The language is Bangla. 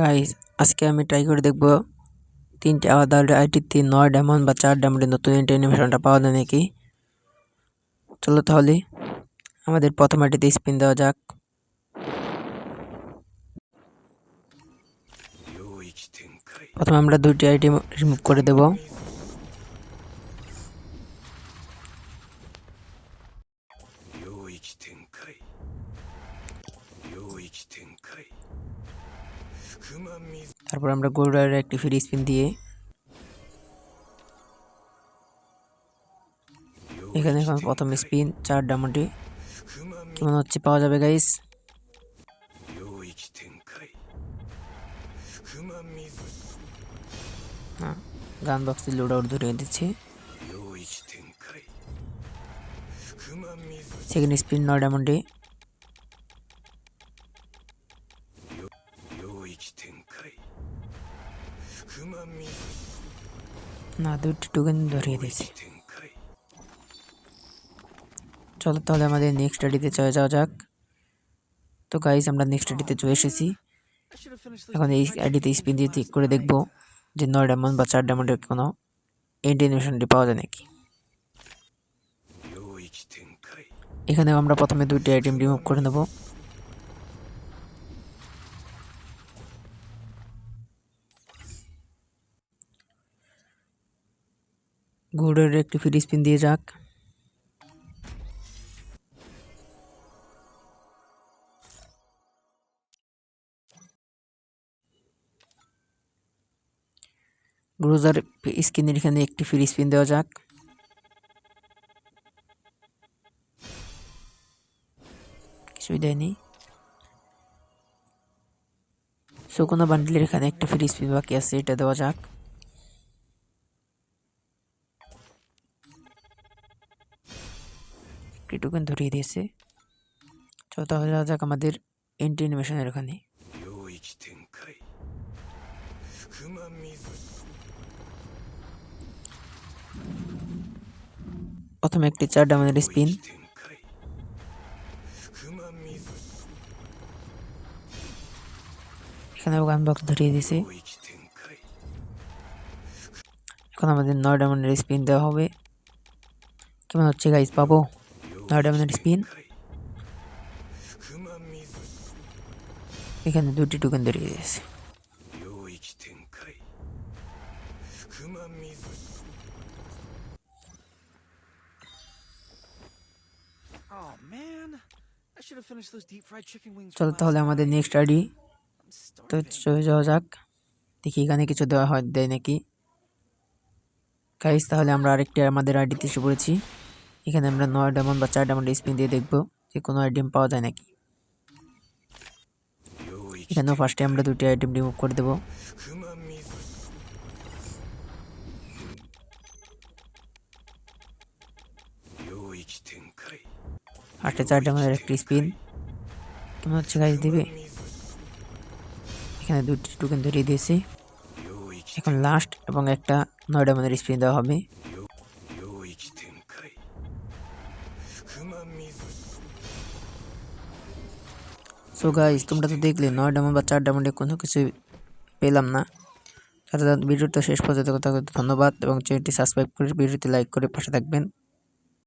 গাইস আজকে আমি ট্রাই করে দেখব তিনটে আলাদা আলাদা আইটিতে নয় ডায়মন্ড বা চার ডায়মন্ডের নতুন এন্ট্রি অ্যানিমেশনটা পাওয়া যায় নাকি? চলো তাহলে আমাদের প্রথম আইটিতে স্পিন দেওয়া যাক। প্রথমে আমরা দুইটি আইটি রিমুভ করে দেবো। তারপর আমরা গোল্ডারের একটি ফ্রি স্পিন দিয়ে এখানে এখন প্রথম স্পিন, চার ডামটি কেমন হচ্ছে পাওয়া যাবে গাইস গান বক্সে লোড আউট ধরে দিচ্ছি। সেকেন্ড স্পিন, নয় ডামন্ডে না, দুটি টোকেন ধরিয়ে দিয়েছি। চলো তাহলে আমাদের নেক্সট স্টাডিতে চলে যাওয়া যাক। তো গাইজ আমরা নেক্সট আইডিতে চলে এসেছি। এখন এই আইডিতে স্পিন দিয়ে ঠিক করে দেখব যে নয় ডায়মন্ড বা চার ডায়মন্ডের কোনো ইন্ডিনেশনটি পাওয়া যায় নাকি। এখানে আমরা প্রথমে দুইটি আইটেম রিমুভ করে নেব। গোল্ডের একটি ফ্রি স্পিন দিয়ে যাক। গ্রোজার স্কিনের এখানে একটি ফ্রি স্পিন দেওয়া যাক। কিছুই দেয়নি সো বান্ডিলের এখানে একটা ফ্রি স্পিন বাকি আছে, এটা দেওয়া যাক। একটি টোকেন ধরিয়ে দিয়েছে। তো তাহলে যাক আমাদের এন্ট্রি অ্যানিমেশনের ওখানে। প্রথমে একটি চার ডামানের স্পিন এখানে গান বক্স ধরিয়ে দিয়েছে। এখন আমাদের নয় ডায়মন্ডের স্পিন দেওয়া হবে। কেমন হচ্ছে গাইজ পাবো? নয় ডমিনেট স্পিন। এখানে দুটি টোকেন ধরে গেছে চলো তাহলে আমাদের নেক্সট আইডি তো চলে যাওয়া যাক। দেখি এখানে কিছু দেওয়া হয় দেয় নাকি। গাইস তাহলে আমরা আরেকটি আমাদের আইডিতে এসে পড়েছি। এখানে আমরা নয় ডায়মন্ড বা চার ডায়মন্ড স্পিন দিয়ে দেখব যে কোনো আইটেম পাওয়া যায় নাকি। এখানেও ফার্স্টে আমরা দুটি আইটেম রিমুভ করে দেব। ফার্স্টে চার ডায়মন্ডের একটি স্পিন কেমন হচ্ছে গাছ দিবে এখানে দুটি টোকেন ধরিয়ে দিয়েছি। এখন লাস্ট এবং একটা নয় ডায়মন্ডের স্পিন দেওয়া হবে। সো গাইজ তোমরা তো দেখলে, নয় ডায়মন্ড বা চার ডায়মন্ডে কোনো কিছুই পেলাম না। তারা ভিডিওটা শেষ পর্যন্ত ধন্যবাদ এবং চ্যানেলটি সাবস্ক্রাইব করে, ভিডিওটি লাইক করে পাশে থাকবেন।